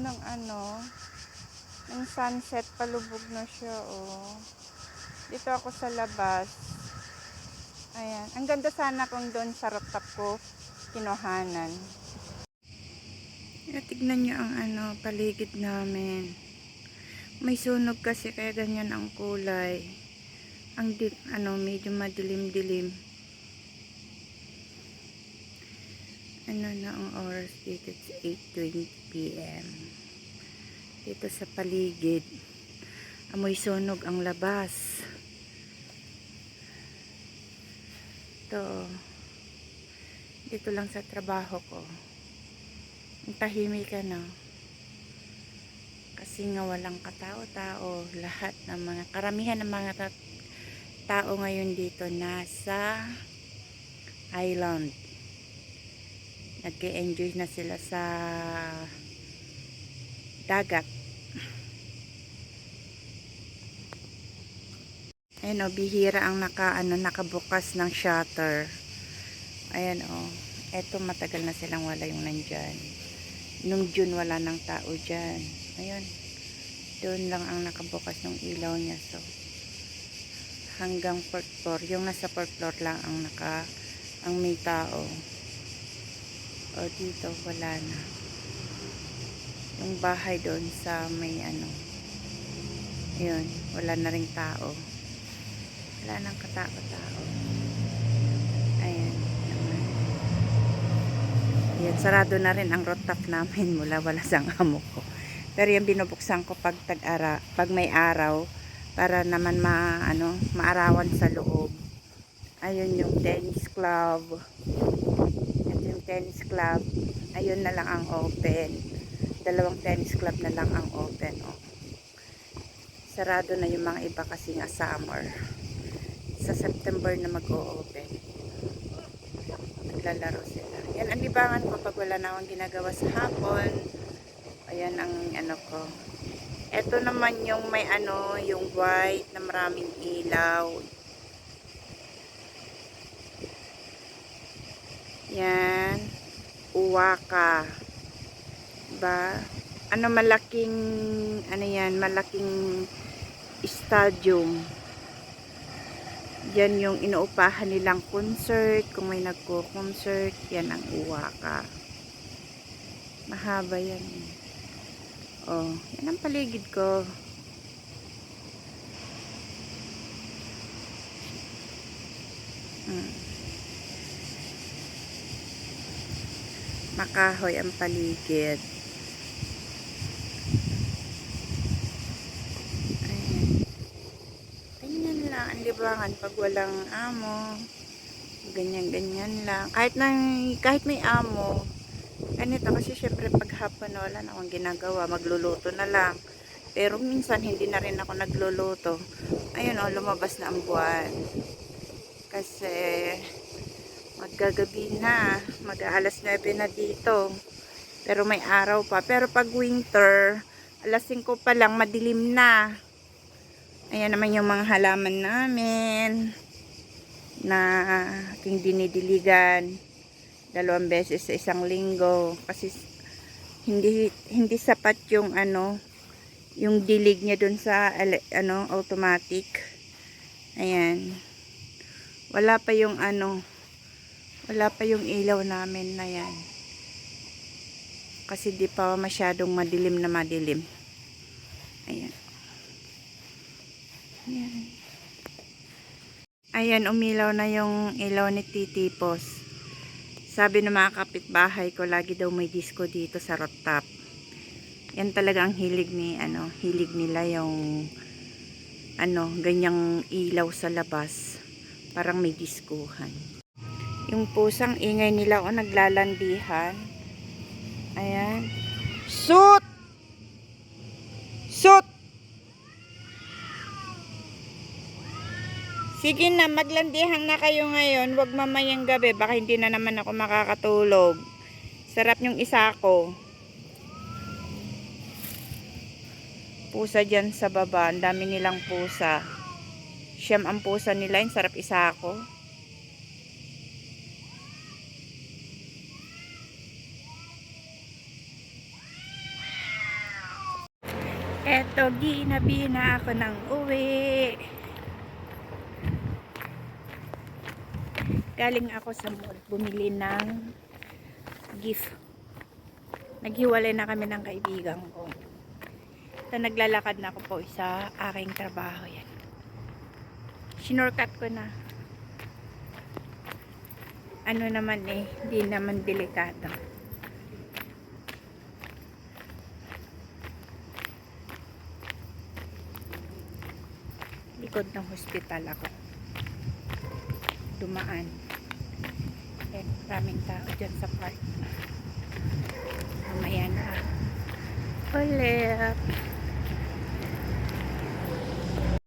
ng ano, ng sunset, palubog na siya, oh. Dito ako sa labas. Ayan. Ang ganda sana kung doon sa rooftop ko, kinuhanan. Kaya tignan nyo ang ano, paligid namin. May sunog kasi kaya ganyan ang kulay. Ang ano, medyo madilim-dilim. Ano na ang oras dito? It's 8.20 p.m. Dito sa paligid. Amoy sunog ang labas. Ito. Dito lang sa trabaho ko. Ang tahimik ka na. Kasi nga walang katao-tao. Lahat ng mga, karamihan ng mga ta- tao ngayon dito nasa island. Nag-enjoy na sila sa dagat. Ayan o, bihira ang naka, ano, nakabukas ng shutter. Ayan o, eto matagal na silang wala yung nandyan. Nung June wala ng tao dyan. Ayun, doon lang ang nakabukas ng ilaw niya. So, hanggang fourth floor. Yung nasa fourth floor lang ang naka, ang may tao. O dito, wala na. Yung bahay doon sa may ano, yun, wala na ring tao. Wala nang katao-tao. Ayan. naman. Sarado na rin ang rooftop namin mula wala sang amo ko. Pero yung binubuksan ko pag tag-ara, pag may araw, para naman ma, ano, maarawan sa loob. Ayun yung tennis club. Tennis club. Ayun na lang ang open. Dalawang tennis club na lang ang open. Oh. Sarado na yung mga iba kasi nga summer sa September na mag-o-open. Naglalaro sila. Yan ang libangan ko pag wala na akong ginagawa sa hapon. Ayan ang ano ko. Ito naman yung may ano, yung white na maraming ilaw. Yan. Uwaka. Ba? Ano malaking, ano yan, malaking stadium. Yan yung inuupahan nilang concert. Kung may nagko-concert, yan ang uwaka. Mahaba yan. eh. Oh, yan ang paligid ko. Hmm. Makahoy ang paligid. Ayan. Ganyan lang ang libangan pag walang amo. Ganyan-ganyan lang. Kahit, na, kahit may amo, ganito kasi syempre pag hapon wala na akong ginagawa, magluluto na lang. Pero minsan hindi na rin ako nagluluto. Ayun o, lumabas na ang buwan. Kasi maggagabi na, mag alas 9 na dito. Pero may araw pa. Pero pag winter, alas 5 pa lang, madilim na. Ayan naman yung mga halaman namin na aking dinidiligan dalawang beses sa isang linggo kasi hindi hindi sapat yung ano yung dilig niya dun sa ano automatic ayan wala pa yung ano wala pa yung ilaw namin na yan. Kasi di pa masyadong madilim na madilim. Ayan. Ayan. Ayan umilaw na yung ilaw ni Titipos sabi ng mga kapitbahay ko lagi daw may disco dito sa rooftop. Yan talaga ang hilig ni ano hilig nila yung ano ganyang ilaw sa labas. Parang may diskuhan yung pusang ingay nila o naglalandihan ayan shoot shoot Sige na, maglandihan na kayo ngayon. Huwag mamayang gabi. Baka hindi na naman ako makakatulog. Sarap yung isa ko. Pusa dyan sa baba. Ang dami nilang pusa. Siyam ang pusa nila. Yung sarap isa ko. Eto, ginabi na ako ng uwi. Galing ako sa mall, bumili ng gift. Naghiwalay na kami ng kaibigan ko. Ito, naglalakad na ako po sa aking trabaho yan. Sinorkat ko na. Ano naman eh, hindi naman delikado. Likod ng hospital ako. Dumaan. Eh, maraming tao dyan sa park. Mamaya na. Ulit